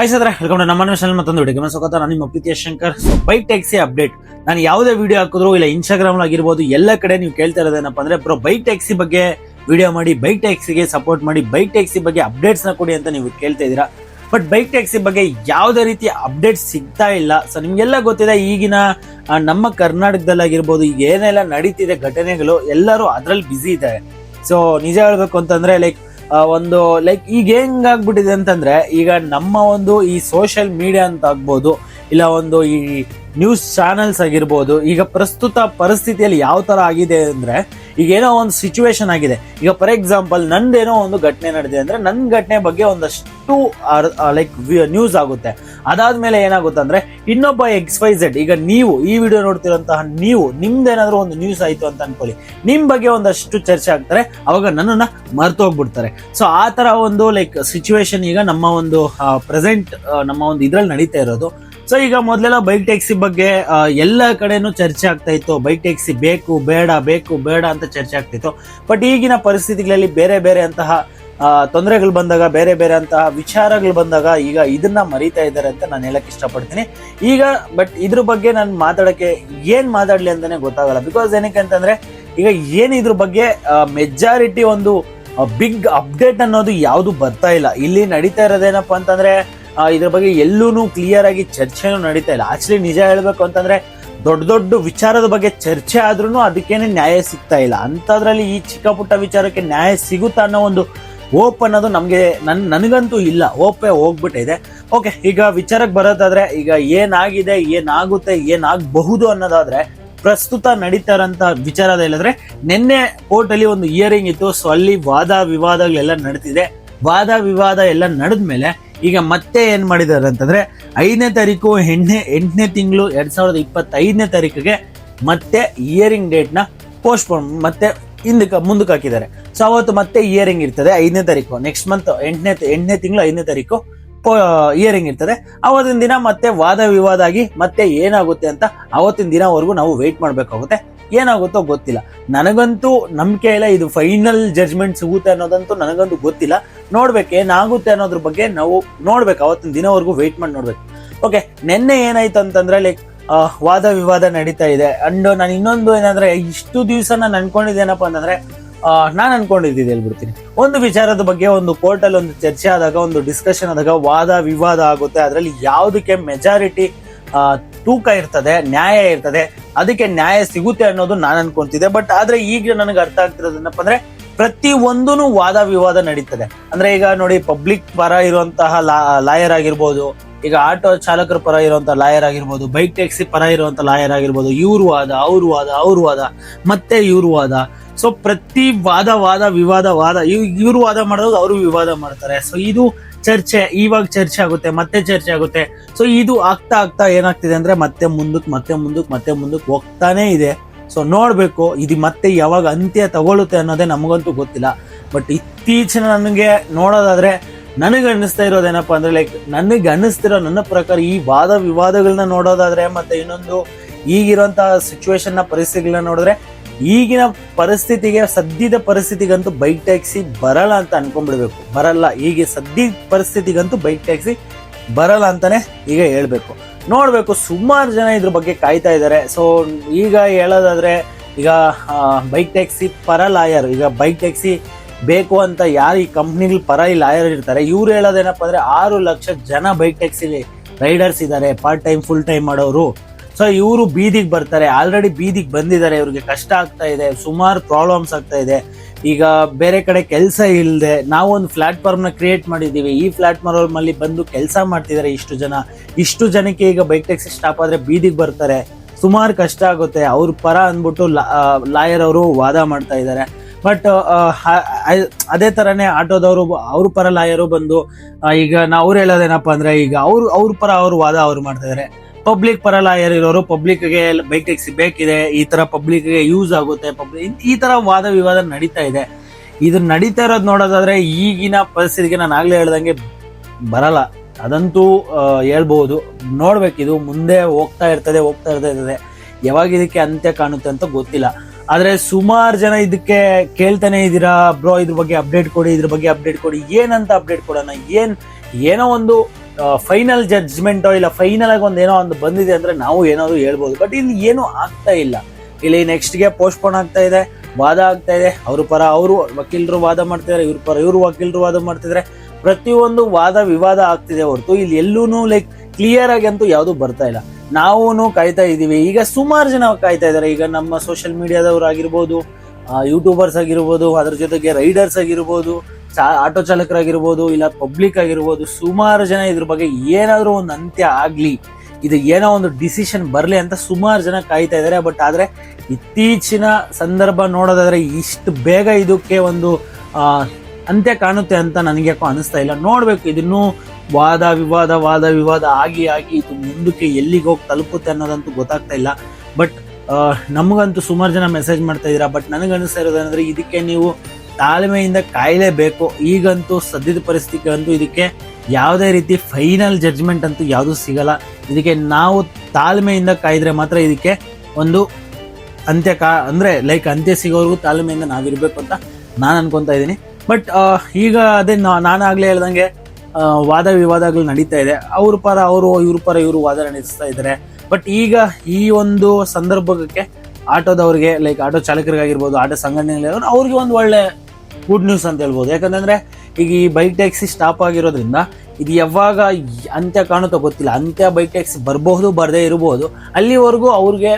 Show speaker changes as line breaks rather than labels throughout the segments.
Hi ಸದ್ರ welcome ನಮ್ಮ channel ಮತ್ತೊಂದು ವಿಡಿಯೋ ಸ್ವಾಗತ ನಾನು ನಿಮ್ಮ ಪ್ರೀತಿಯ Shankar so bike taxi update ನಾನು ಯಾವುದೇ ವಿಡಿಯೋ ಹಾಕಿದ್ರು ಇಲ್ಲ ಇನ್ಸ್ಟಾಗ್ರಾಮ್ ಆಗಿರ್ಬೋದು, ಎಲ್ಲ ಕಡೆ ನೀವು ಕೇಳ್ತಾ ಇರೋದೇನಪ್ಪ ಅಂದ್ರೆ ಬ್ರೋ ಬೈಕ್ ಟ್ಯಾಕ್ಸಿ ಬಗ್ಗೆ ವಿಡಿಯೋ ಮಾಡಿ ಬೈಕ್ ಟ್ಯಾಕ್ಸಿಗೆ ಸಪೋರ್ಟ್ ಮಾಡಿ ಬೈಕ್ ಟ್ಯಾಕ್ಸಿ ಬಗ್ಗೆ ಅಪ್ಡೇಟ್ಸ್ನ ಕೊಡಿ ಅಂತ ನೀವು ಕೇಳ್ತಾ ಇದ್ದೀರಾ. ಬಟ್ ಬೈಕ್ ಟ್ಯಾಕ್ಸಿ ಬಗ್ಗೆ ಯಾವುದೇ ರೀತಿ ಅಪ್ಡೇಟ್ಸ್ ಸಿಗ್ತಾ ಇಲ್ಲ. ಸೊ ನಿಮ್ಗೆಲ್ಲ ಗೊತ್ತಿದೆ, ಈಗಿನ ನಮ್ಮ ಕರ್ನಾಟಕದಲ್ಲಾಗಿರ್ಬೋದು ಈಗ ಏನೆಲ್ಲ ನಡೀತಿದೆ ಘಟನೆಗಳು, ಎಲ್ಲರೂ ಅದರಲ್ಲಿ ಬ್ಯುಸಿ ಇದ್ದಾರೆ. ಸೊ ನಿಜ ಹೇಳಬೇಕು ಅಂತಂದ್ರೆ ಲೈಕ್ ಒಂದು ಲೈಕ್ ಈಗ ಹೆಂಗಾಗ್ಬಿಟ್ಟಿದೆ ಅಂತಂದ್ರೆ, ಈಗ ನಮ್ಮ ಒಂದು ಈ ಸೋಷಿಯಲ್ ಮೀಡಿಯಾ ಅಂತ ಆಗ್ಬೋದು, ಇಲ್ಲ ಒಂದು ಈ ನ್ಯೂಸ್ ಚಾನೆಲ್ಸ್ ಆಗಿರ್ಬೋದು, ಈಗ ಪ್ರಸ್ತುತ ಪರಿಸ್ಥಿತಿಯಲ್ಲಿ ಯಾವ ಥರ ಆಗಿದೆ ಅಂದ್ರೆ ಈಗ ಏನೋ ಒಂದು ಸಿಚುವೇಶನ್ ಆಗಿದೆ. ಈಗ ಫಾರ್ ಎಕ್ಸಾಂಪಲ್ ನಂದೇನೋ ಒಂದು ಘಟನೆ ನಡೆದಿದೆ ಅಂದ್ರೆ ನನ್ನ ಘಟನೆ ಬಗ್ಗೆ ಒಂದಷ್ಟು ಲೈಕ್ ನ್ಯೂಸ್ ಆಗುತ್ತೆ. ಅದಾದ್ಮೇಲೆ ಏನಾಗುತ್ತೆ ಅಂದ್ರೆ ಇನ್ನೊಬ್ಬ ಎಕ್ಸ್ ವೈ ಝೆಡ್ ಈಗ ನೀವು ಈ ವಿಡಿಯೋ ನೋಡ್ತಿರೋಂತಹ ನೀವು, ನಿಮ್ದೇನಾದ್ರೂ ಒಂದು ನ್ಯೂಸ್ ಆಯ್ತು ಅಂತ ಅನ್ಕೊಳ್ಳಿ. ನಿಮ್ ಬಗ್ಗೆ ಒಂದಷ್ಟು ಚರ್ಚೆ ಆಗ್ತಾರೆ, ಅವಾಗ ನನ್ನನ್ನ ಮರ್ತು ಹೋಗ್ಬಿಡ್ತಾರೆ ಸೊ ಆ ತರ ಒಂದು ಲೈಕ್ ಸಿಚುವೇಶನ್ ಈಗ ನಮ್ಮ ಒಂದು ಪ್ರೆಸೆಂಟ್ ನಮ್ಮ ಒಂದು ಇದ್ರಲ್ಲಿ ನಡೀತಾ ಇರೋದು. ಸೊ ಈಗ ಮೊದಲೆಲ್ಲ ಬೈಕ್ ಟ್ಯಾಕ್ಸಿ ಬಗ್ಗೆ ಎಲ್ಲ ಕಡೆನೂ ಚರ್ಚೆ ಆಗ್ತಾ ಇತ್ತು. ಬೈಕ್ ಟ್ಯಾಕ್ಸಿ ಬೇಕು, ಬೇಡ ಬೇಕು, ಬೇಡ ಅಂತ ಚರ್ಚೆ ಆಗ್ತಿತ್ತು ಬಟ್ ಈಗಿನ ಪರಿಸ್ಥಿತಿಗಳಲ್ಲಿ ಬೇರೆ ಬೇರೆ ಅಂತಹ ತೊಂದರೆಗಳು ಬಂದಾಗ, ಬೇರೆ ಬೇರೆ ಅಂತಹ ವಿಚಾರಗಳು ಬಂದಾಗ ಈಗ ಇದನ್ನ ಮರಿತಾ ಇದ್ದಾರೆ ಅಂತ ನಾನು ಹೇಳಕ್ ಇಷ್ಟಪಡ್ತೀನಿ. ಈಗ ಬಟ್ ಇದ್ರ ಬಗ್ಗೆ ನಾನು ಮಾತಾಡಕ್ಕೆ ಏನ್ ಮಾತಾಡ್ಲಿ ಅಂತಾನೆ ಗೊತ್ತಾಗಲ್ಲ. ಬಿಕಾಸ್ ಏನಕ್ಕೆ ಅಂತಂದ್ರೆ, ಈಗ ಏನ್ ಇದ್ರ ಬಗ್ಗೆ ಮೆಜಾರಿಟಿ ಒಂದು ಬಿಗ್ ಅಪ್ಡೇಟ್ ಅನ್ನೋದು ಯಾವುದು ಬರ್ತಾ ಇಲ್ಲ. ಇಲ್ಲಿ ನಡೀತಾ ಇರೋದೇನಪ್ಪ ಅಂತಂದ್ರೆ ಇದ್ರ ಬಗ್ಗೆ ಎಲ್ಲೂ ಕ್ಲಿಯರ್ ಆಗಿ ಚರ್ಚೆನೂ ನಡೀತಾ ಇಲ್ಲ. ಆಕ್ಚುಲಿ ನಿಜ ಹೇಳ್ಬೇಕು ಅಂತಂದ್ರೆ ದೊಡ್ಡ ದೊಡ್ಡ ವಿಚಾರದ ಬಗ್ಗೆ ಚರ್ಚೆ ಆದ್ರೂ ಅದಕ್ಕೇನೆ ನ್ಯಾಯ ಸಿಗ್ತಾ ಇಲ್ಲ. ಅಂತದ್ರಲ್ಲಿ ಈ ಚಿಕ್ಕ ಪುಟ್ಟ ವಿಚಾರಕ್ಕೆ ನ್ಯಾಯ ಸಿಗುತ್ತಾ ಅನ್ನೋ ಒಂದು ಓಪ್ ಅನ್ನೋದು ನಮ್ಗೆ ನನ್ ನನಗಂತೂ ಇಲ್ಲ. ಓಪೇ ಹೋಗ್ಬಿಟ್ಟಿದೆ. ಓಕೆ ಈಗ ವಿಚಾರಕ್ಕೆ ಬರೋದಾದ್ರೆ ಈಗ ಏನಾಗಿದೆ, ಏನಾಗುತ್ತೆ, ಏನಾಗಬಹುದು ಅನ್ನೋದಾದ್ರೆ ಪ್ರಸ್ತುತ ನಡೀತಾ ಇರೋಂಥ ವಿಚಾರದ ಹೇಳಿದ್ರೆ ನಿನ್ನೆ ಕೋರ್ಟಲ್ಲಿ ಒಂದು ಇಯರಿಂಗ್ ಇತ್ತು. ಸೊ ಅಲ್ಲಿ ವಾದ ವಿವಾದಗಳೆಲ್ಲ ನಡೀತಿದೆ. ವಾದ ವಿವಾದ ಎಲ್ಲ ನಡೆದ್ಮೇಲೆ ಈಗ ಮತ್ತೆ ಏನ್ ಮಾಡಿದ್ದಾರೆ ಅಂತಂದ್ರೆ ಐದನೇ ತಾರೀಕು, ಎಂಟನೇ ಎಂಟನೇ ತಿಂಗಳು, ಎರಡ್ ಸಾವಿರದ ಇಪ್ಪತ್ತೈದನೇ ತಾರೀಕಿಗೆ ಮತ್ತೆ ಇಯರಿಂಗ್ ಡೇಟ್ನ ಪೋಸ್ಟ್ಪೋನ್ ಮತ್ತೆ ಹಿಂದಕ್ಕೆ ಮುಂದಕ್ಕೆ ಹಾಕಿದ್ದಾರೆ. ಸೊ ಅವತ್ತು ಮತ್ತೆ ಇಯರಿಂಗ್ ಇರ್ತದೆ, ಐದನೇ ತಾರೀಕು. ನೆಕ್ಸ್ಟ್ ಮಂತ್ ಎಂಟನೇ ಎಂಟನೇ ತಿಂಗಳು, ಐದನೇ ತಾರೀಕು ಇಯರಿಂಗ್ ಇರ್ತದೆ. ಅವತ್ತಿನ ದಿನ ಮತ್ತೆ ವಾದ ವಿವಾದ ಆಗಿ ಮತ್ತೆ ಏನಾಗುತ್ತೆ ಅಂತ ಅವತ್ತಿನ ದಿನವರೆಗೂ ನಾವು ವೆಯ್ಟ್ ಮಾಡ್ಬೇಕಾಗುತ್ತೆ. ಏನಾಗುತ್ತೋ ಗೊತ್ತಿಲ್ಲ. ನನಗಂತೂ ನಂಬಿಕೆ ಇಲ್ಲ, ಇದು ಫೈನಲ್ ಜಡ್ಜ್ಮೆಂಟ್ ಸಿಗುತ್ತೆ ಅನ್ನೋದಂತೂ ನನಗಂತೂ ಗೊತ್ತಿಲ್ಲ. ನೋಡ್ಬೇಕು ಏನಾಗುತ್ತೆ ಅನ್ನೋದ್ರ ಬಗ್ಗೆ ನಾವು ನೋಡ್ಬೇಕು, ಅವತ್ತಿನ ದಿನವರೆಗೂ ವೆಯ್ಟ್ ಮಾಡಿ ನೋಡ್ಬೇಕು. ಓಕೆ ನಿನ್ನೆ ಏನಾಯ್ತು ಅಂತಂದ್ರೆ ಲೈಕ್ ವಾದ ವಿವಾದ ನಡೀತಾ ಇದೆ. ಅಂಡ್ ನಾನು ಇನ್ನೊಂದು ಏನಂದ್ರೆ, ಇಷ್ಟು ದಿವಸ ನಾನು ಅನ್ಕೊಂಡಿದ್ದೇನಪ್ಪ ಅಂತಂದ್ರೆ ನಾನು ಅನ್ಕೊಂಡಿದ್ದಿದ್ದು ಹೇಳ್ಬಿಡ್ತೀನಿ. ಒಂದು ವಿಚಾರದ ಬಗ್ಗೆ, ಒಂದು ಕೋರ್ಟ್ ಅಲ್ಲಿ ಒಂದು ಚರ್ಚೆ ಆದಾಗ, ಒಂದು ಡಿಸ್ಕಷನ್ ಆದಾಗ ವಾದ ವಿವಾದ ಆಗುತ್ತೆ. ಅದರಲ್ಲಿ ಯಾವುದಕ್ಕೆ ಮೆಜಾರಿಟಿ ತೂಕ ಇರ್ತದೆ, ನ್ಯಾಯ ಇರ್ತದೆ, ಅದಕ್ಕೆ ನ್ಯಾಯ ಸಿಗುತ್ತೆ ಅನ್ನೋದು ನಾನು ಅನ್ಕೊಂತಿದ್ದೆ. ಬಟ್ ಆದ್ರೆ ಈಗ ನನಗೆ ಅರ್ಥ ಆಗ್ತಿರೋದೇನಪ್ಪ ಅಂದ್ರೆ ಪ್ರತಿ ಒಂದೂ ವಾದ ವಿವಾದ ನಡೀತದೆ. ಅಂದ್ರೆ ಈಗ ನೋಡಿ ಪಬ್ಲಿಕ್ ಪರ ಇರುವಂತಹ ಲಾಯರ್ ಆಗಿರ್ಬೋದು, ಈಗ ಆಟೋ ಚಾಲಕರ ಪರ ಇರುವಂತ ಲಾಯರ್ ಆಗಿರ್ಬೋದು ಬೈಕ್ ಟ್ಯಾಕ್ಸಿ ಪರ ಇರುವಂತ ಲಾಯರ್ ಆಗಿರ್ಬೋದು, ಇವ್ರ ವಾದ, ಅವ್ರ ವಾದ ಅವ್ರ ವಾದ, ಮತ್ತೆ ಇವ್ರ ವಾದ. ಸೊ ಪ್ರತಿ ವಾದ ವಾದ, ವಿವಾದ, ವಾದ ಇವ್ರು ವಾದ ಮಾಡೋದು ಅವರು ವಿವಾದ ಮಾಡ್ತಾರೆ. ಸೊ ಇದು ಚರ್ಚೆ, ಇವಾಗ ಚರ್ಚೆ ಆಗುತ್ತೆ, ಮತ್ತೆ ಚರ್ಚೆ ಆಗುತ್ತೆ. ಸೊ ಇದು ಆಗ್ತಾ ಆಗ್ತಾ ಏನಾಗ್ತಿದೆ ಅಂದ್ರೆ ಮತ್ತೆ ಮುಂದಕ್ಕೆ ಮತ್ತೆ ಮುಂದಕ್ಕೆ ಮತ್ತೆ ಮುಂದಕ್ಕೆ ಹೋಗ್ತಾನೆ ಇದೆ. ಸೊ ನೋಡ್ಬೇಕು, ಇದು ಮತ್ತೆ ಯಾವಾಗ ಅಂತ್ಯ ತಗೊಳುತ್ತೆ ಅನ್ನೋದೇ ನಮಗಂತೂ ಗೊತ್ತಿಲ್ಲ. ಬಟ್ ಇತ್ತೀಚಿನ ನನಗೆ ನೋಡೋದಾದ್ರೆ ನನಗೆ ಅನ್ನಿಸ್ತಾ ಇರೋದೇನಪ್ಪ ಅಂದ್ರೆ ಲೈಕ್ ನನಗೆ ಅನ್ನಿಸ್ತಿರೋ ನನ್ನ ಪ್ರಕಾರ ಈ ವಾದ ವಿವಾದಗಳನ್ನ ನೋಡೋದಾದ್ರೆ ಮತ್ತೆ ಇನ್ನೊಂದು ಈಗಿರುವಂತಹ ಸಿಚುವೇಶನ್ನ ಪರಿಸ್ಥಿತಿಗಳನ್ನ ನೋಡಿದ್ರೆ ಈಗಿನ ಪರಿಸ್ಥಿತಿಗೆ, ಸದ್ಯದ ಪರಿಸ್ಥಿತಿಗಂತೂ ಬೈಕ್ ಟ್ಯಾಕ್ಸಿ ಬರಲ್ಲ ಅಂತ ಅನ್ಕೊಂಡ್ಬಿಡ್ಬೇಕು. ಬರಲ್ಲ. ಈಗ ಸದ್ಯ ಪರಿಸ್ಥಿತಿಗಂತೂ ಬೈಕ್ ಟ್ಯಾಕ್ಸಿ ಬರಲ್ಲ ಅಂತಾನೆ ಈಗ ಹೇಳ್ಬೇಕು. ನೋಡ್ಬೇಕು, ಸುಮಾರು ಜನ ಇದ್ರ ಬಗ್ಗೆ ಕಾಯ್ತಾ ಇದ್ದಾರೆ. ಸೊ ಈಗ ಹೇಳೋದಾದ್ರೆ, ಈಗ ಬೈಕ್ ಟ್ಯಾಕ್ಸಿ ಪರ ಲಾಯರ್ ಈಗ ಬೈಕ್ ಟ್ಯಾಕ್ಸಿ ಬೇಕು ಅಂತ ಯಾರು ಈ ಕಂಪ್ನಿಗಳು ಪರ ಈ ಲಾಯರ್ ಇರ್ತಾರೆ? ಇವ್ರು ಹೇಳೋದೇನಪ್ಪ ಅಂದ್ರೆ ಆರು ಲಕ್ಷ ಜನ ಬೈಕ್ ಟ್ಯಾಕ್ಸಿ ರೈಡರ್ಸ್ ಇದ್ದಾರೆ. ಪಾರ್ಟ್ ಟೈಮ್ ಫುಲ್ ಟೈಮ್ ಮಾಡೋರು. ಸೊ ಇವರು ಬೀದಿಗೆ ಬರ್ತಾರೆ. ಆಲ್ರೆಡಿ ಬೀದಿಗೆ ಬಂದಿದ್ದಾರೆ. ಇವ್ರಿಗೆ ಕಷ್ಟ ಆಗ್ತಾ ಇದೆ. ಸುಮಾರು ಪ್ರಾಬ್ಲಮ್ಸ್ ಆಗ್ತಾ ಇದೆ. ಈಗ ಬೇರೆ ಕಡೆ ಕೆಲಸ ಇಲ್ಲದೆ ನಾವೊಂದು ಪ್ಲಾಟ್ಫಾರ್ಮ್ನ ಕ್ರಿಯೇಟ್ ಮಾಡಿದ್ದೀವಿ. ಈ ಪ್ಲಾಟ್ಫಾರ್ಮ್ ಅಲ್ಲಿ ಬಂದು ಕೆಲಸ ಮಾಡ್ತಿದ್ದಾರೆ ಇಷ್ಟು ಜನ. ಇಷ್ಟು ಜನಕ್ಕೆ ಈಗ ಬೈಕ್ ಟ್ಯಾಕ್ಸಿ ಸ್ಟಾಪ್ ಆದರೆ ಬೀದಿಗೆ ಬರ್ತಾರೆ. ಸುಮಾರು ಕಷ್ಟ ಆಗುತ್ತೆ. ಅವ್ರ ಪರ ಅಂದ್ಬಿಟ್ಟು ಲಾಯರ್ ಅವರು ವಾದ ಮಾಡ್ತಾ ಇದ್ದಾರೆ ಬಟ್ ಅದೇ ತರನೇ ಆಟೋದವರು, ಅವ್ರ ಪರ ಲಾಯರು ಬಂದು ಈಗ ನಾವು ಅವ್ರು ಹೇಳೋದೇನಪ್ಪ ಅಂದ್ರೆ ಈಗ ಅವ್ರು, ಅವ್ರ ಪರ ಅವ್ರು ವಾದ ಅವ್ರು ಮಾಡ್ತಾ ಇದಾರೆ. ಪಬ್ಲಿಕ್ ಪರ ಲಾಯರ್ ಇರೋರು ಪಬ್ಲಿಕ್ಗೆ ಬೈಕ್ ಟ್ಯಾಕ್ಸಿ ಬೇಕಿದೆ, ಈ ತರ ಪಬ್ಲಿಕ್ಗೆ ಯೂಸ್ ಆಗುತ್ತೆ ಪಬ್ಲಿಕ್ ಈ ತರ ವಾದ ವಿವಾದ ನಡೀತಾ ಇದೆ. ಇದು ನಡೀತಾ ಇರೋದು ನೋಡೋದಾದ್ರೆ ಈಗಿನ ಪರಿಸ್ಥಿತಿಗೆ ನಾನು ಆಗ್ಲೇ ಹೇಳ್ದಂಗೆ ಬರಲ್ಲ. ಅದಂತೂ ಹೇಳ್ಬಹುದು. ನೋಡ್ಬೇಕಿದು, ಮುಂದೆ ಹೋಗ್ತಾ ಇರ್ತದೆ ಹೋಗ್ತಾ ಇರ್ತದೆ ಯಾವಾಗ ಇದಕ್ಕೆ ಅಂತ್ಯ ಕಾಣುತ್ತೆ ಅಂತ ಗೊತ್ತಿಲ್ಲ. ಆದ್ರೆ ಸುಮಾರು ಜನ ಇದಕ್ಕೆ ಕೇಳ್ತಾನೆ ಇದೀರಾ, ಬ್ರೋ, ಇದ್ರ ಬಗ್ಗೆ ಅಪ್ಡೇಟ್ ಕೊಡಿ, ಇದ್ರ ಬಗ್ಗೆ ಅಪ್ಡೇಟ್ ಕೊಡಿ, ಏನಂತ ಅಪ್ಡೇಟ್ ಕೊಡೋಣ, ಏನ್, ಏನೋ ಒಂದು ಫೈನಲ್ ಜಡ್ಜ್ಮೆಂಟ್ ಇಲ್ಲ ಫೈನಲ್ ಆಗಿ ಒಂದೇನೋ ಒಂದು ಬಂದಿದೆ ಅಂದ್ರೆ ನಾವು ಏನಾದರೂ ಹೇಳ್ಬೋದು. ಬಟ್ ಇಲ್ಲಿ ಏನು ಆಗ್ತಾ ಇಲ್ಲ. ಇಲ್ಲಿ ನೆಕ್ಸ್ಟ್ಗೆ ಪೋಸ್ಟ್ಪೋನ್ ಆಗ್ತಾ ಇದೆ, ವಾದ ಆಗ್ತಾ ಇದೆ. ಅವ್ರ ಪರ ಅವರು ವಕೀಲರು ವಾದ ಮಾಡ್ತಿದ್ದಾರೆ ಇವ್ರ ಪರ ಇವರು ವಕೀಲರು ವಾದ ಮಾಡ್ತಿದ್ದಾರೆ ಪ್ರತಿಯೊಂದು ವಾದ ವಿವಾದ ಆಗ್ತಿದೆ ಹೊರತು ಇಲ್ಲಿ ಎಲ್ಲೂ ಲೈಕ್ ಕ್ಲಿಯರ್ ಆಗಿ ಅಂತೂ ಯಾವುದು ಬರ್ತಾ ಇಲ್ಲ. ನಾವು ಕಾಯ್ತಾ ಇದ್ದೀವಿ. ಈಗ ಸುಮಾರು ಜನ ಕಾಯ್ತಾ ಇದ್ದಾರೆ. ಈಗ ನಮ್ಮ ಸೋಷಿಯಲ್ ಮೀಡಿಯಾದವ್ರು ಆಗಿರ್ಬೋದು ಯೂಟ್ಯೂಬರ್ಸ್ ಆಗಿರ್ಬೋದು, ಅದ್ರ ಜೊತೆಗೆ ರೈಡರ್ಸ್ ಆಗಿರ್ಬೋದು ಆಟೋ ಚಾಲಕರಾಗಿರ್ಬೋದು, ಇಲ್ಲ ಪಬ್ಲಿಕ್ ಆಗಿರ್ಬೋದು, ಸುಮಾರು ಜನ ಇದ್ರ ಬಗ್ಗೆ ಏನಾದರೂ ಒಂದು ಅಂತ್ಯ ಆಗಲಿ, ಇದು ಏನೋ ಒಂದು ಡಿಸಿಷನ್ ಬರಲಿ ಅಂತ ಸುಮಾರು ಜನ ಕಾಯ್ತಾ ಇದ್ದಾರೆ ಬಟ್ ಆದರೆ ಇತ್ತೀಚಿನ ಸಂದರ್ಭ ನೋಡೋದಾದರೆ ಇಷ್ಟು ಬೇಗ ಇದಕ್ಕೆ ಒಂದು ಅಂತ್ಯ ಕಾಣುತ್ತೆ ಅಂತ ನನಗೆ ಯಾಕೋ ಅನಿಸ್ತಾ ಇಲ್ಲ. ನೋಡಬೇಕು, ಇದನ್ನು ವಾದ ವಿವಾದ ವಾದ ವಿವಾದ ಆಗಿ ಆಗಿ ಇದು ಮುಂದಕ್ಕೆ ಎಲ್ಲಿಗೆ ಹೋಗಿ ತಲುಪುತ್ತೆ ಅನ್ನೋದಂತೂ ಗೊತ್ತಾಗ್ತಾ ಇಲ್ಲ. ಬಟ್ ನಮಗಂತೂ ಸುಮಾರು ಜನ ಮೆಸೇಜ್ ಮಾಡ್ತಾ ಇದ್ದೀರಾ. ಬಟ್ ನನಗೆ ಅನಿಸ್ತಾ ಇರೋದೇನೆಂದರೆ ಇದಕ್ಕೆ ನೀವು ತಾಳ್ಮೆಯಿಂದ ಕಾಯಲೇಬೇಕು. ಈಗಂತೂ ಸದ್ಯದ ಪರಿಸ್ಥಿತಿ ಅಂತೂ ಇದಕ್ಕೆ ಯಾವುದೇ ರೀತಿ ಫೈನಲ್ ಜಡ್ಜ್ಮೆಂಟ್ ಅಂತೂ ಯಾವುದೂ ಸಿಗಲ್ಲ. ಇದಕ್ಕೆ ನಾವು ತಾಳ್ಮೆಯಿಂದ ಕಾಯ್ದ್ರೆ ಮಾತ್ರ ಇದಕ್ಕೆ ಒಂದು ಅಂತ್ಯ ಕಾ ಅಂದ್ರೆ ಲೈಕ್ ಅಂತ್ಯ ಸಿಗೋವರೆಗೂ ತಾಳ್ಮೆಯಿಂದ ನಾವಿರ್ಬೇಕು ಅಂತ ನಾನು ಅನ್ಕೊಂತ ಇದ್ದೀನಿ. ಬಟ್ ಈಗ ಅದೇ ನಾ- ನಾನಾಗ್ಲೇ ಹೇಳ್ದಂಗೆ ವಾದ ವಿವಾದಗಳು ನಡೀತಾ ಇದೆ. ಅವ್ರ ಪರ ಅವರು, ಇವ್ರ ಪರ ಇವರು ವಾದ ನಡೆಸ್ತಾ ಇದ್ದಾರೆ. ಬಟ್ ಈಗ ಈ ಒಂದು ಸಂದರ್ಭಕ್ಕೆ ಆಟೋದವ್ರಿಗೆ ಲೈಕ್ ಆಟೋ ಚಾಲಕರಿಗಾಗಿರ್ಬೋದು, ಆಟೋ ಸಂಘಟನೆಗಳಿರ್ಬೋದು ಅವ್ರಿಗೆ ಒಂದು ಒಳ್ಳೆ ಗುಡ್ ನ್ಯೂಸ್ ಅಂತ ಹೇಳ್ಬೋದು. ಯಾಕಂತಂದ್ರೆ ಈಗ ಈ ಬೈಕ್ ಟ್ಯಾಕ್ಸಿ ಸ್ಟಾಪ್ ಆಗಿರೋದ್ರಿಂದ ಇದು ಯಾವಾಗ ಅಂತ್ಯ ಕಾಣುತ್ತೋ ಗೊತ್ತಿಲ್ಲ. ಅಂತ್ಯ ಬೈಕ್ ಟ್ಯಾಕ್ಸಿ ಬರಬಹುದು, ಬರದೇ ಇರಬಹುದು ಅಲ್ಲಿವರೆಗೂ ಅವ್ರಿಗೆ,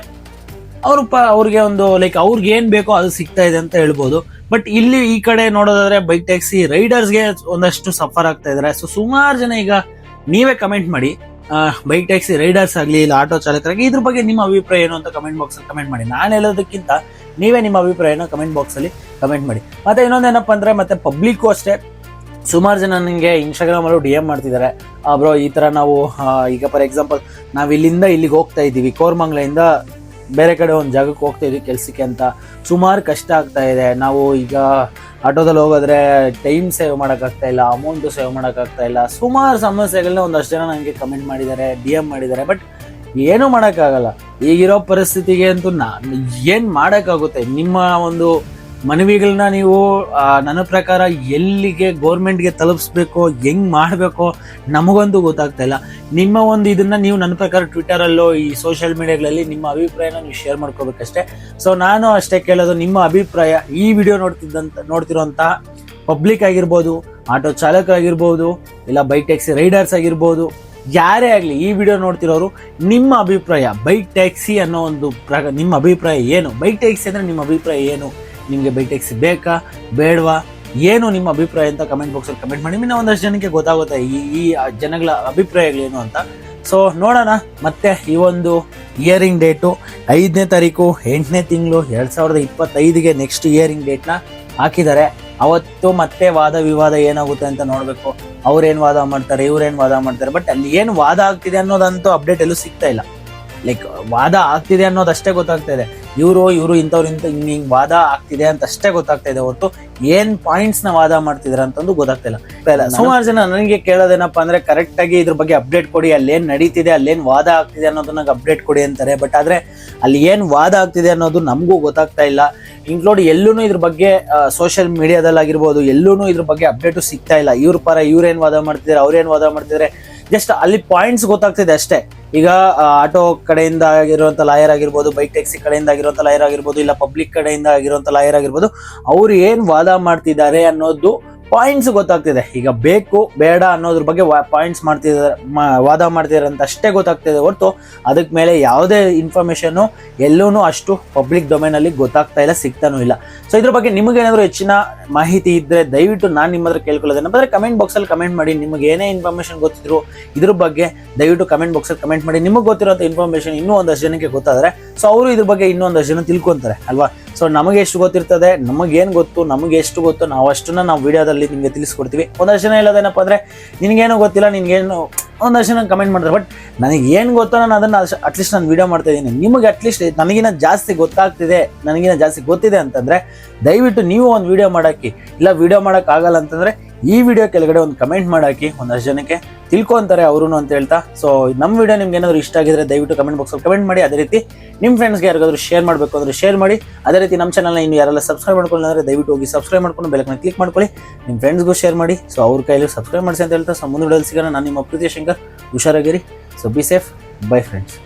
ಅವ್ರ ಪ, ಅವ್ರಿಗೆ ಒಂದು ಲೈಕ್ ಅವ್ರಿಗೆ ಏನು ಬೇಕೋ ಅದು ಸಿಗ್ತಾ ಇದೆ ಅಂತ ಹೇಳ್ಬೋದು. ಬಟ್ ಇಲ್ಲಿ ಈ ಕಡೆ ನೋಡೋದಾದ್ರೆ ಬೈಕ್ ಟ್ಯಾಕ್ಸಿ ರೈಡರ್ಸ್ಗೆ ಒಂದಷ್ಟು ಸಫರ್ ಆಗ್ತಾ ಇದಾರೆ. ಸೊ ಸುಮಾರು ಜನ ಈಗ ನೀವೇ ಕಮೆಂಟ್ ಮಾಡಿ ಬೈಕ್ ಟ್ಯಾಕ್ಸಿ ರೈಡರ್ಸ್ ಆಗಲಿ, ಇಲ್ಲ ಆಟೋ ಚಾಲಕರಾಗಿ ಇದ್ರ ಬಗ್ಗೆ ನಿಮ್ಮ ಅಭಿಪ್ರಾಯ ಏನು ಅಂತ ಕಮೆಂಟ್ ಬಾಕ್ಸ್ ಅಲ್ಲಿ ಕಮೆಂಟ್ ಮಾಡಿ. ನಾನು ಹೇಳೋದಕ್ಕಿಂತ ನೀವೇ ನಿಮ್ಮ ಅಭಿಪ್ರಾಯನ ಕಮೆಂಟ್ ಬಾಕ್ಸ್ ಅಲ್ಲಿ ಕಮೆಂಟ್ ಮಾಡಿ. ಮತ್ತೆ ಇನ್ನೊಂದೇನಪ್ಪ ಅಂದರೆ ಮತ್ತೆ ಪಬ್ಲಿಕ್ಕು ಅಷ್ಟೇ. ಸುಮಾರು ಜನ ನನಗೆ ಇನ್ಸ್ಟಾಗ್ರಾಮ್ ಅಲ್ಲೂ ಡಿ ಎಂ ಮಾಡ್ತಿದ್ದಾರೆ ಬ್ರೋ ಈ ತರ ನಾವು ಈಗ ಫಾರ್ ಎಕ್ಸಾಂಪಲ್ ನಾವು ಇಲ್ಲಿಂದ ಇಲ್ಲಿಗೆ ಹೋಗ್ತಾ ಇದ್ದೀವಿ ಕೋರ್ಮಂಗ್ಲೆಯಿಂದ ಬೇರೆ ಕಡೆ ಒಂದು ಜಾಗಕ್ಕೆ ಹೋಗ್ತಾ ಇದೀವಿ ಕೆಲಸಕ್ಕೆ ಅಂತ. ಸುಮಾರು ಕಷ್ಟ ಆಗ್ತಾ ಇದೆ. ನಾವು ಈಗ ಆಟೋದಲ್ಲಿ ಹೋಗೋದ್ರೆ ಟೈಮ್ ಸೇವ್ ಮಾಡೋಕ್ಕಾಗ್ತಾ ಇಲ್ಲ ಅಮೌಂಟು ಸೇವ್ ಮಾಡೋಕ್ಕಾಗ್ತಾ ಇಲ್ಲ. ಸುಮಾರು ಸಮಸ್ಯೆಗಳನ್ನ ಒಂದಷ್ಟು ಜನ ನನಗೆ ಕಮೆಂಟ್ ಮಾಡಿದ್ದಾರೆ ಡಿ ಎಂ ಮಾಡಿದ್ದಾರೆ. ಬಟ್ ಏನೂ ಮಾಡೋಕ್ಕಾಗಲ್ಲ ಈಗಿರೋ ಪರಿಸ್ಥಿತಿಗೆ ಅಂತೂ ನಾನು ಏನು ಮಾಡೋಕ್ಕಾಗುತ್ತೆ? ನಿಮ್ಮ ಒಂದು ಮನವಿಗಳನ್ನ ನೀವು ನನ್ನ ಪ್ರಕಾರ ಎಲ್ಲಿಗೆ ಗೌರ್ಮೆಂಟ್ಗೆ ತಲುಪಿಸ್ಬೇಕು, ಹೆಂಗ್ ಮಾಡಬೇಕು ನಮಗಂತೂ ಗೊತ್ತಾಗ್ತಾ ಇಲ್ಲ. ನಿಮ್ಮ ಒಂದು ಇದನ್ನ ನೀವು ನನ್ನ ಪ್ರಕಾರ ಟ್ವಿಟರಲ್ಲೋ ಈ ಸೋಷಿಯಲ್ ಮೀಡಿಯಾಗಳಲ್ಲಿ ನಿಮ್ಮ ಅಭಿಪ್ರಾಯನ ನೀವು ಶೇರ್ ಮಾಡ್ಕೋಬೇಕಷ್ಟೇ. ಸೊ ನಾನು ಅಷ್ಟೇ ಕೇಳೋದು, ನಿಮ್ಮ ಅಭಿಪ್ರಾಯ, ಈ ವಿಡಿಯೋ ನೋಡ್ತಿದ್ದಂತ, ನೋಡ್ತಿರೋಂಥ ಪಬ್ಲಿಕ್ ಆಗಿರ್ಬೋದು, ಆಟೋ ಚಾಲಕರಾಗಿರ್ಬೋದು, ಇಲ್ಲ ಬೈಕ್ ಟ್ಯಾಕ್ಸಿ ರೈಡರ್ಸ್ ಆಗಿರ್ಬೋದು ಯಾರೇ ಆಗಲಿ ಈ ವಿಡಿಯೋ ನೋಡ್ತಿರೋರು, ನಿಮ್ಮ ಅಭಿಪ್ರಾಯ ಬೈಕ್ ಟ್ಯಾಕ್ಸಿ ಅನ್ನೋ ಒಂದು ಪ್ರಕ ನಿಮ್ಮ ಅಭಿಪ್ರಾಯ ಏನು? ಬೈಕ್ ಟ್ಯಾಕ್ಸಿ ಅಂದರೆ ನಿಮ್ಮ ಅಭಿಪ್ರಾಯ ಏನು? ನಿಮಗೆ ಬೈಕ್ ಟ್ಯಾಕ್ಸಿ ಬೇಕಾ? ಬೇಡವಾ? ಏನು ನಿಮ್ಮ ಅಭಿಪ್ರಾಯ ಅಂತ ಕಮೆಂಟ್ ಬಾಕ್ಸಲ್ಲಿ ಕಮೆಂಟ್ ಮಾಡಿ. ಇನ್ನೂ ಒಂದಷ್ಟು ಜನಕ್ಕೆ ಗೊತ್ತಾಗುತ್ತೆ ಈ ಈ ಜನಗಳ ಅಭಿಪ್ರಾಯಗಳೇನು ಅಂತ. ಸೊ ನೋಡೋಣ. ಮತ್ತೆ ಈ ಒಂದು ಇಯರಿಂಗ್ ಡೇಟು ಐದನೇ ತಾರೀಕು, ಎಂಟನೇ ತಿಂಗಳು, ಎರಡು ಸಾವಿರದ ಇಪ್ಪತ್ತೈದಿಗೆ ನೆಕ್ಸ್ಟ್ ಇಯರಿಂಗ್ ಡೇಟ್ನ ಹಾಕಿದ್ದಾರೆ. ಅವತ್ತು ಮತ್ತೆ ವಾದ ವಿವಾದ ಏನಾಗುತ್ತೆ ಅಂತ ನೋಡಬೇಕು. ಅವ್ರೇನ್ ವಾದ ಮಾಡ್ತಾರೆ, ಇವ್ರೇನ್ ವಾದ ಮಾಡ್ತಾರೆ. ಬಟ್ ಅಲ್ಲಿ ಏನು ವಾದ ಆಗ್ತಿದೆ ಅನ್ನೋದಂತೂ ಅಪ್ಡೇಟ್ ಎಲ್ಲೂ ಸಿಗ್ತಾ ಇಲ್ಲ. ಲೈಕ್ ವಾದ ಆಗ್ತಿದೆ ಅನ್ನೋದಷ್ಟೇ ಗೊತ್ತಾಗ್ತಾ ಇದೆ. ಇವರು ಇವರು ಇಂಥವ್ರು ಇಂಥ ಹಿಂಗೆ ಹಿಂಗ್ ವಾದ ಆಗ್ತಿದೆ ಅಂತ ಅಷ್ಟೇ ಗೊತ್ತಾಗ್ತಾ ಇದೆ. ಹೊರತು ಏನ್ ಪಾಯಿಂಟ್ಸ್ನ ವಾದ ಮಾಡ್ತಿದಾರೆ ಅಂತಂದು ಗೊತ್ತಾಗ್ತಿಲ್ಲ. ಇಲ್ಲ, ಸುಮಾರು ಜನ ನನಗೆ ಕೇಳೋದೇನಪ್ಪ ಅಂದ್ರೆ ಕರೆಕ್ಟ್ ಆಗಿ ಇದ್ರ ಬಗ್ಗೆ ಅಪ್ಡೇಟ್ ಕೊಡಿ ಅಲ್ಲೇನ್ ನಡೀತಿದೆ ಅಲ್ಲೇನ್ ವಾದ ಆಗ್ತಿದೆ ಅನ್ನೋದು ನಂಗೆ ಅಪ್ಡೇಟ್ ಕೊಡಿ ಅಂತಾರೆ. ಬಟ್ ಆದ್ರೆ ಅಲ್ಲಿ ಏನ್ ವಾದ ಆಗ್ತಿದೆ ಅನ್ನೋದು ನಮಗೂ ಗೊತ್ತಾಗ್ತಾ ಇಲ್ಲ. ಇನ್ಕ್ಲೂಡ್ ಎಲ್ಲೂ ಇದ್ರ ಬಗ್ಗೆ ಸೋಷಿಯಲ್ ಮೀಡಿಯಾದಲ್ಲಿ ಆಗಿರ್ಬೋದು ಎಲ್ಲೂ ಇದ್ರ ಬಗ್ಗೆ ಅಪ್ಡೇಟು ಸಿಗ್ತಾ ಇಲ್ಲ. ಇವ್ರ ಪರ ಇವ್ರೇನ್ ವಾದ ಮಾಡ್ತಿದ್ದಾರೆ ಅವ್ರೇನ್ ವಾದ ಮಾಡ್ತಿದ್ದಾರೆ ಜಸ್ಟ್ ಅಲ್ಲಿ ಪಾಯಿಂಟ್ಸ್ ಗೊತ್ತಾಗ್ತಿದೆ ಅಷ್ಟೇ. ಈಗ ಆಟೋ ಕಡೆಯಿಂದ ಆಗಿರುವಂತ ಲಾಯರ್ ಆಗಿರ್ಬೋದು ಬೈಕ್ ಟ್ಯಾಕ್ಸಿ ಕಡೆಯಿಂದ ಆಗಿರುವಂತ ಲಾಯರ್ ಆಗಿರ್ಬೋದು, ಇಲ್ಲ ಪಬ್ಲಿಕ್ ಕಡೆಯಿಂದ ಆಗಿರುವಂತ ಲಾಯರ್ ಆಗಿರ್ಬೋದು, ಅವ್ರು ಏನ್ ವಾದ ಮಾಡ್ತಿದ್ದಾರೆ ಅನ್ನೋದು ಪಾಯಿಂಟ್ಸ್ ಗೊತ್ತಾಗ್ತಿದೆ. ಈಗ ಬೇಕು, ಬೇಡ ಅನ್ನೋದ್ರ ಬಗ್ಗೆ ಪಾಯಿಂಟ್ಸ್ ಮಾಡ್ತಿದ್ದಾರೆ ವಾದ ಮಾಡ್ತಿದ್ದಾರೆ ಅಂತ ಅಷ್ಟೇ ಗೊತ್ತಾಗ್ತಿದೆ ಹೊರತು ಅದಕ್ಕೆ ಮೇಲೆ ಯಾವುದೇ ಇನ್ಫಾರ್ಮೇಷನ್ನು ಎಲ್ಲೂ ಅಷ್ಟು ಪಬ್ಲಿಕ್ ಡೊಮೇನಲ್ಲಿ ಗೊತ್ತಾಗ್ತಾ ಇಲ್ಲ, ಸಿಗ್ತಾನೂ ಇಲ್ಲ. ಸೊ ಇದ್ರ ಬಗ್ಗೆ ನಿಮಗೆ ಏನಾದ್ರು ಹೆಚ್ಚಿನ ಮಾಹಿತಿ ಇದ್ದರೆ ದಯವಿಟ್ಟು ನಾನು ನಿಮ್ಮ ಹತ್ರ ಕೇಳ್ಕೊಳ್ಳೋದೇನಪ್ಪ ಕಮೆಂಟ್ ಬಾಕ್ಸಲ್ಲಿ ಕಮೆಂಟ್ ಮಾಡಿ. ನಿಮಗೆ ಏನೇ ಇನ್ಫಾರ್ಮೇಷನ್ ಗೊತ್ತಿದ್ರು ಇದ್ರ ಬಗ್ಗೆ ದಯವಿಟ್ಟು ಕಮೆಂಟ್ ಬಾಕ್ಸಲ್ಲಿ ಕಮೆಂಟ್ ಮಾಡಿ. ನಿಮಗೆ ಗೊತ್ತಿರೋಂಥ ಇನ್ಫಾರ್ಮೇಷನ್ ಇನ್ನೂ ಒಂದಷ್ಟು ಜನಕ್ಕೆ ಗೊತ್ತಾದರೆ ಸೊ ಅವರು ಇದ್ರ ಬಗ್ಗೆ ಇನ್ನೂ ಒಂದಷ್ಟು ಜನ ತಿಳ್ಕೊಂತಾರೆ, ಅಲ್ವಾ? ಸೊ ನಮಗೆ ಎಷ್ಟು ಗೊತ್ತಿರ್ತದೆ, ನಮಗೇನು ಗೊತ್ತು, ನಮಗೆ ಎಷ್ಟು ಗೊತ್ತು ನಾವು ಅಷ್ಟನ್ನ ನಾವು ವಿಡಿಯೋದಲ್ಲಿ ನಿಮಗೆ ತಿಳಿಸ್ಕೊಡ್ತೀವಿ. ಒಂದಷ್ಟು ಜನ ಹೇಳೋದೇನಪ್ಪ ಅಂದರೆ, ನಿನಗೇನು ಗೊತ್ತಿಲ್ಲ, ನಿನಗೇನು ಒಂದಷ್ಟು ಜನ ಕಮೆಂಟ್ ಮಾಡ್ತಾರೆ. ಬಟ್ ನನಗೆ ಏನು ಗೊತ್ತೋ ನಾನು ಅದನ್ನು ಅಟ್ಲೀಸ್ಟ್ ನಾನು ವೀಡಿಯೋ ಮಾಡ್ತಾ ಇದ್ದೀನಿ. ನಿಮಗೆ ಅಟ್ಲೀಸ್ಟ್ ನನಗಿನ ಜಾಸ್ತಿ ಗೊತ್ತಾಗ್ತಿದೆ ನನಗಿನ ಜಾಸ್ತಿ ಗೊತ್ತಿದೆ ಅಂತಂದರೆ, ದಯವಿಟ್ಟು ನೀವು ಒಂದು ವೀಡಿಯೋ ಮಾಡೋಕ್ಕೆ, ಇಲ್ಲ ವಿಡಿಯೋ ಮಾಡೋಕ್ಕಾಗಲ್ಲ ಅಂತಂದ್ರೆ ಈ ವಿಡಿಯೋ ಕೆಳಗಡೆ ಒಂದು ಕಮೆಂಟ್ ಮಾಡಾಕಿ ಒಂದಷ್ಟು ಜನಕ್ಕೆ ತಿಳ್ಕೊಂತಾರೆ ಅವರು ಅಂತ ಹೇಳ್ತಾ. ಸೊ ನಮ್ಮ ವಿಡಿಯೋ ನಿಮ್ಗೆ ಏನಾದರೂ ಇಷ್ಟ ಆಗಿದ್ರೆ ದಯವಿಟ್ಟು ಕಮೆಂಟ್ ಬಾಕ್ಸಲ್ಲಿ ಕಮೆಂಟ್ ಮಾಡಿ. ಅದೇ ರೀತಿ ನಿಮ್ಮ ಫ್ರೆಂಡ್ಸ್ಗೆ ಯಾರಿಗಾದರೂ ಶೇರ್ ಮಾಡಬೇಕು ಅಂದ್ರೆ ಶೇರ್ ಮಾಡಿ. ಅದೇ ರೀತಿ ನಮ್ಮ ಚಾನಲ್ನ ಇನ್ನು ಯಾರೆಲ್ಲ ಸಬ್ಸ್ಕ್ರೈಬ್ ಮಾಡ್ಕೊಳ್ಳಿ ಅಂದ್ರೆ ದಯವಿಟ್ಟು ಹೋಗಿ ಸಬ್ಸ್ಕ್ರೈಬ್ ಮಾಡ್ಕೊಂಡು ಬೆಳಕನ್ನ ಕ್ಲಿಕ್ ಮಾಡ್ಕೊಳ್ಳಿ. ನಿಮ್ಮ ಫ್ರೆಂಡ್ಸ್ಗೂ ಶೇರ್ ಮಾಡಿ. ಸೊ ಅವ್ರ ಕೈಲಿ ಸಬ್ಸ್ಕ್ರೈಬ್ ಮಾಡಿಸಿ ಅಂತ ಹೇಳ್ತಾ. ಸೊ ಮುಂದೆ ನಾನು ನಿಮ್ಮ ಪ್ರೀತಿ Shankar, ಹುಷಾರಾಗಿರಿ. So be safe bye friends